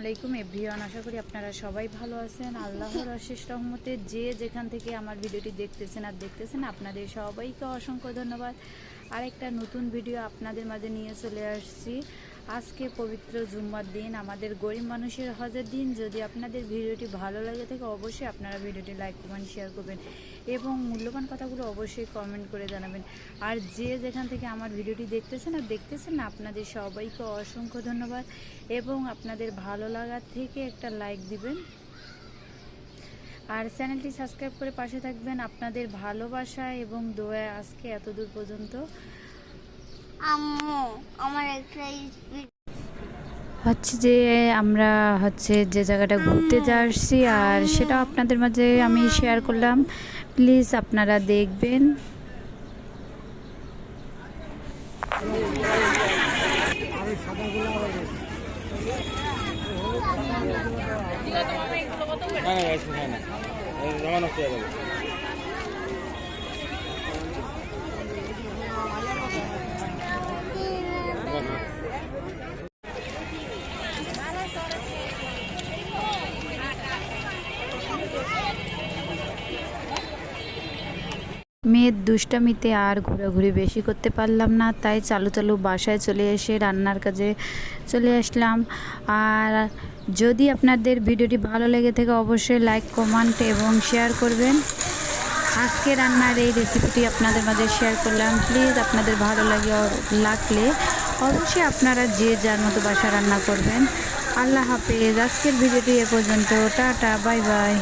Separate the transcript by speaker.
Speaker 1: আলাইকুম এভরিওয়ান, আশা করি আপনারা সবাই ভালো আছেন। আল্লাহর অশেষ রহমতে যে যেখান থেকে আমার ভিডিওটি দেখতেছেন আর দেখতেছেন, আপনাদের সবাইকে অসংখ্য ধন্যবাদ। আর একটা নতুন ভিডিও আপনাদের মাঝে নিয়ে চলে আসছি। আজকে পবিত্র জুম্মার দিন, আমাদের গরিব মানুষের হজের দিন। যদি আপনাদের ভিডিওটি ভালো লাগে থাকে, অবশ্যই আপনারা ভিডিওটি লাইক, কমেন্ট শেয়ার করবেন এবং মূল্যবান কথাগুলো অবশ্যই কমেন্ট করে জানাবেন। আর যে যেখান থেকে আমার ভিডিওটি দেখতেছেন আর দেখতেছেন আপনাদের সবাইকে অসংখ্য ধন্যবাদ এবং আপনাদের ভালো লাগার থেকে একটা লাইক দিবেন। আর চ্যানেলটি সাবস্ক্রাইব করে পাশে থাকবেন। আপনাদের ভালোবাসা এবং দোয়া আজকে এত দূর পর্যন্ত।
Speaker 2: আম্মু আমার একটা স্পিড
Speaker 1: হচ্ছে যে আমরা হচ্ছে যে জায়গাটা ঘুরতে যাচ্ছি আর সেটা আপনাদের মাঝে আমি শেয়ার করলাম। প্লিজ আপনারা দেখবেন।
Speaker 3: না না
Speaker 1: মেয়ের দুষ্টামিতে আর ঘোরাঘুরি বেশি করতে পারলাম না, তাই চালু চালু বাসায় চলে এসে রান্নার কাজে চলে আসলাম। আর যদি আপনাদের ভিডিওটি ভালো লেগে থাকে, অবশ্যই লাইক, কমেন্ট এবং শেয়ার করবেন। আজকে রান্নার এই রেসিপিটি আপনাদের মাঝে শেয়ার করলাম। প্লিজ আপনাদের ভালো লাগে, লাগলে অবশ্যই আপনারা যে যার মতো বাসা রান্না করবেন। আল্লাহ হাফেজ, আজকের ভিডিওটি এ পর্যন্ত। Tata, bye bye.